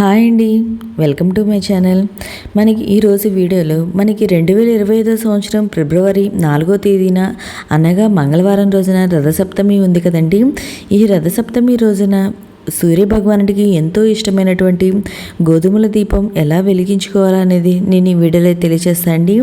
Hi అండి. Welcome to my channel. మనకి ఈరోజు వీడియోలో మనకి రెండు వేల ఇరవై ఐదో సంవత్సరం ఫిబ్రవరి నాలుగో తేదీన అనగా మంగళవారం రోజున రథసప్తమి ఉంది కదండి. ఈ రథసప్తమి రోజున సూర్యభగవానుడికి ఎంతో ఇష్టమైనటువంటి గోధుమల దీపం ఎలా వెలిగించుకోవాలనేది నేను ఈ వీడియోలో తెలియజేస్తాను అండి.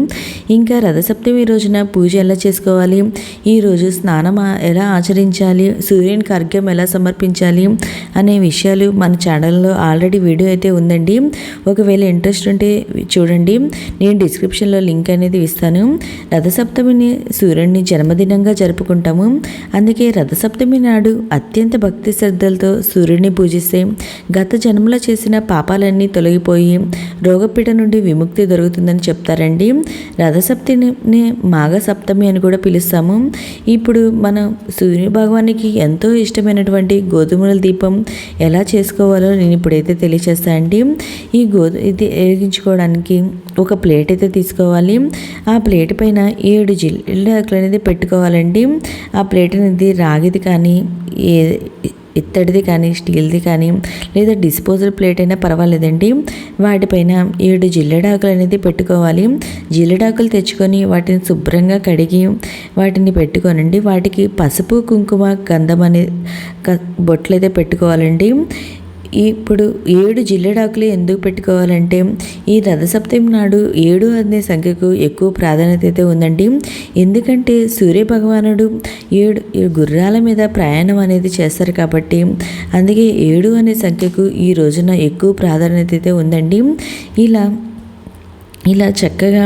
ఇంకా రథసప్తమి రోజున పూజ ఎలా చేసుకోవాలి? ఈరోజు స్నానం ఎలా ఆచరించాలి? సూర్యునికి అర్ఘ్యం ఎలా సమర్పించాలి? అనే విషయాలు మన ఛానల్లో ఆల్రెడీ వీడియో అయితే ఉందండి. ఒకవేళ ఇంట్రెస్ట్ ఉంటే చూడండి. నేను డిస్క్రిప్షన్లో లింక్ అనేది ఇస్తాను. రథసప్తమిని సూర్యుడిని జన్మదినంగా జరుపుకుంటాము. అందుకే రథసప్తమి నాడు అత్యంత భక్తి శ్రద్ధలతో సూర్యుడు సూర్యుడిని పూజిస్తే గత జన్మలో చేసిన పాపాలన్నీ తొలగిపోయి రోగపీట నుండి విముక్తి దొరుకుతుందని చెప్తారండి. రథసప్తమిని మాఘసప్తమి అని కూడా పిలుస్తాము. ఇప్పుడు మన సూర్య భగవానికి ఎంతో ఇష్టమైనటువంటి గోధుమల దీపం ఎలా చేసుకోవాలో నేను ఇప్పుడైతే తెలియచేస్తాను అండి. ఈ గోధు ఇది వెలిగించుకోవడానికి ఒక ప్లేట్ అయితే తీసుకోవాలి. ఆ ప్లేట్ పైన ఏడు జిల్లాకులు అనేది పెట్టుకోవాలండి. ఆ ప్లేట్ అనేది రాగిది కానీ ఏ ఇత్తడిది కానీ స్టీల్ది కానీ లేదా డిస్పోజల్ ప్లేట్ అయినా పర్వాలేదండి. వాటిపైన ఏడు జిల్లెడాకులు అనేది పెట్టుకోవాలి. జిల్లెడాకులు తెచ్చుకొని వాటిని శుభ్రంగా కడిగి వాటిని పెట్టుకోనండి. వాటికి పసుపు కుంకుమ గంధం అనే క- బొట్లు అయితే పెట్టుకోవాలండి. ఇప్పుడు ఏడు జిల్లెడాకులు ఎందుకు పెట్టుకోవాలంటే ఈ రథసప్తమి నాడు ఏడు అనే సంఖ్యకు ఎక్కువ ప్రాధాన్యత అయితే ఉందండి. ఎందుకంటే సూర్య భగవానుడు ఏడు గుర్రాల మీద ప్రయాణం అనేది చేస్తారు కాబట్టి అందుకే ఏడు అనే సంఖ్యకు ఈ రోజున ఎక్కువ ప్రాధాన్యత అయితే ఉందండి. ఇలా ఇలా చక్కగా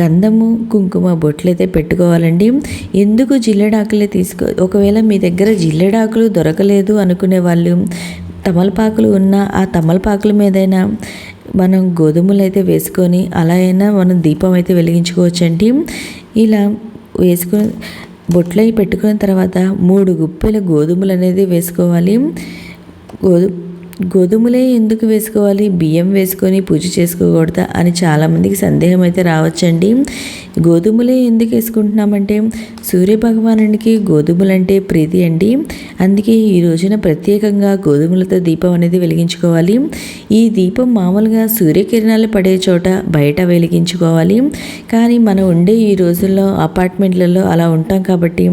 గంధము కుంకుమ బొట్లు అయితే పెట్టుకోవాలండి. ఎందుకు జిల్లెడాకులే తీసుకో ఒకవేళ మీ దగ్గర జిల్లెడాకులు దొరకలేదు అనుకునే వాళ్ళు తమలపాకులు ఉన్న ఆ తమలపాకుల మీదైనా మనం గోధుమలు అయితే వేసుకొని అలా అయినా మనం దీపం అయితే వెలిగించుకోవచ్చండి. ఇలా వేసుకొని బొట్లు పెట్టుకున్న తర్వాత మూడు గుప్పెల గోధుమలు అనేది వేసుకోవాలి. గోధుమ గోధుమలే ఎందుకు వేసుకోవాలి? బియ్యం వేసుకొని పూజ చేసుకోకూడదా? అని చాలామందికి సందేహం అయితే రావచ్చండి. గోధుమలే ఎందుకు వేసుకుంటున్నామంటే సూర్యభగవానునికి గోధుమలంటే ప్రీతి అండి. అందుకే ఈ రోజున ప్రత్యేకంగా గోధుమలతో దీపం అనేది వెలిగించుకోవాలి. ఈ దీపం మామూలుగా సూర్యకిరణాలు పడే చోట బయట వెలిగించుకోవాలి. కానీ మనం ఉండే ఈ రోజుల్లో అపార్ట్మెంట్లలో అలా ఉంటాం కాబట్టి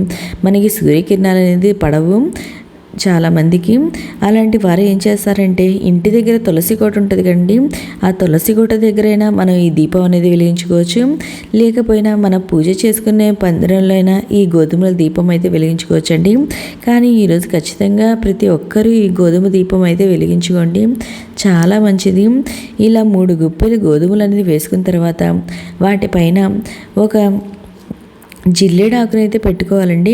మనకి సూర్యకిరణాలు అనేది పడవు. చాలా మందికి అలాంటి వారు ఏం చేస్తారంటే ఇంటి దగ్గర తులసి కోట ఉంటుంది కండి ఆ తులసి కోట దగ్గరైనా మనం ఈ దీపం అనేది వెలిగించుకోవచ్చు. లేకపోయినా మన పూజ చేసుకునే పందిరంలో అయినా ఈ గోధుమల దీపం అయితే వెలిగించుకోవచ్చు అండి కానీ ఈరోజు ఖచ్చితంగా ప్రతి ఒక్కరూ ఈ గోధుమ దీపం అయితే వెలిగించుకోండి. చాలా మంచిది. ఇలా మూడు గుప్పెలు గోధుమలు అనేది వేసుకున్న తర్వాత వాటిపైన ఒక జిల్లేడాకునైతే అయితే పెట్టుకోవాలండి.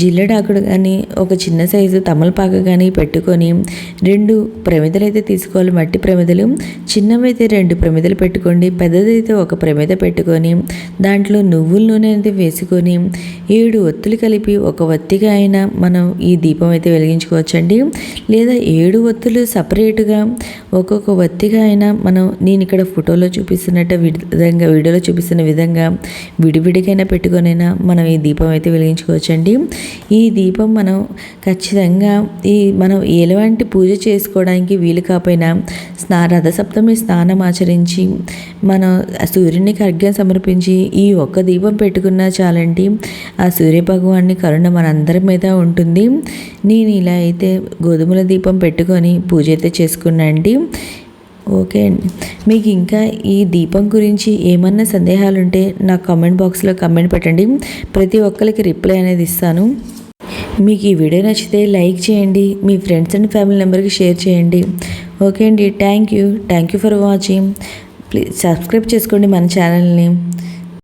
జిల్లెడాకుడు కానీ ఒక చిన్న సైజు తమలపాకు కానీ పెట్టుకొని రెండు ప్రమిదలు అయితే తీసుకోవాలి. మట్టి ప్రమిదలు చిన్నవైతే రెండు ప్రమిదలు పెట్టుకోండి. పెద్దదైతే ఒక ప్రమిద పెట్టుకొని దాంట్లో నువ్వుల నూనె అయితే వేసుకొని ఏడు ఒత్తులు కలిపి ఒక ఒత్తిగా అయినా మనం ఈ దీపం అయితే వెలిగించుకోవచ్చండి. లేదా ఏడు ఒత్తులు సపరేట్గా ఒక్కొక్క వత్తిగా అయినా మనం నేను ఇక్కడ ఫోటోలో చూపిస్తున్నట్టు విధంగా వీడియోలో చూపిస్తున్న విధంగా విడివిడికైనా పెట్టుకొనైనా మనం ఈ దీపం అయితే వెలిగించుకోవచ్చండి. ఈ దీపం మనం ఖచ్చితంగా ఈ మనం ఎలాంటి పూజ చేసుకోవడానికి వీలు కాకపోయినా స్నా రథసప్తమి స్నానం ఆచరించి మనం సూర్యునికి అర్ఘ్యం సమర్పించి ఈ ఒక్క దీపం పెట్టుకున్నా చాలండి. ఆ సూర్య భగవాన్ని కరుణ మనందరి మీద ఉంటుంది. నేను ఇలా అయితే గోధుమల దీపం పెట్టుకొని పూజ అయితే చేసుకున్నా అండి ఓకే అండి. మీకు ఇంకా ఈ దీపం గురించి ఏమన్నా సందేహాలు ఉంటే నా కామెంట్ బాక్స్లో కామెంట్ పెట్టండి. ప్రతి ఒక్కరికి రిప్లై అనేది ఇస్తాను. మీకు ఈ వీడియో నచ్చితే లైక్ చేయండి మీ ఫ్రెండ్స్ అండ్ ఫ్యామిలీ మెంబర్కి షేర్ చేయండి. ఓకే అండి thank you. Thank you for watching. Please subscribe చేసుకోండి మన ఛానల్ని.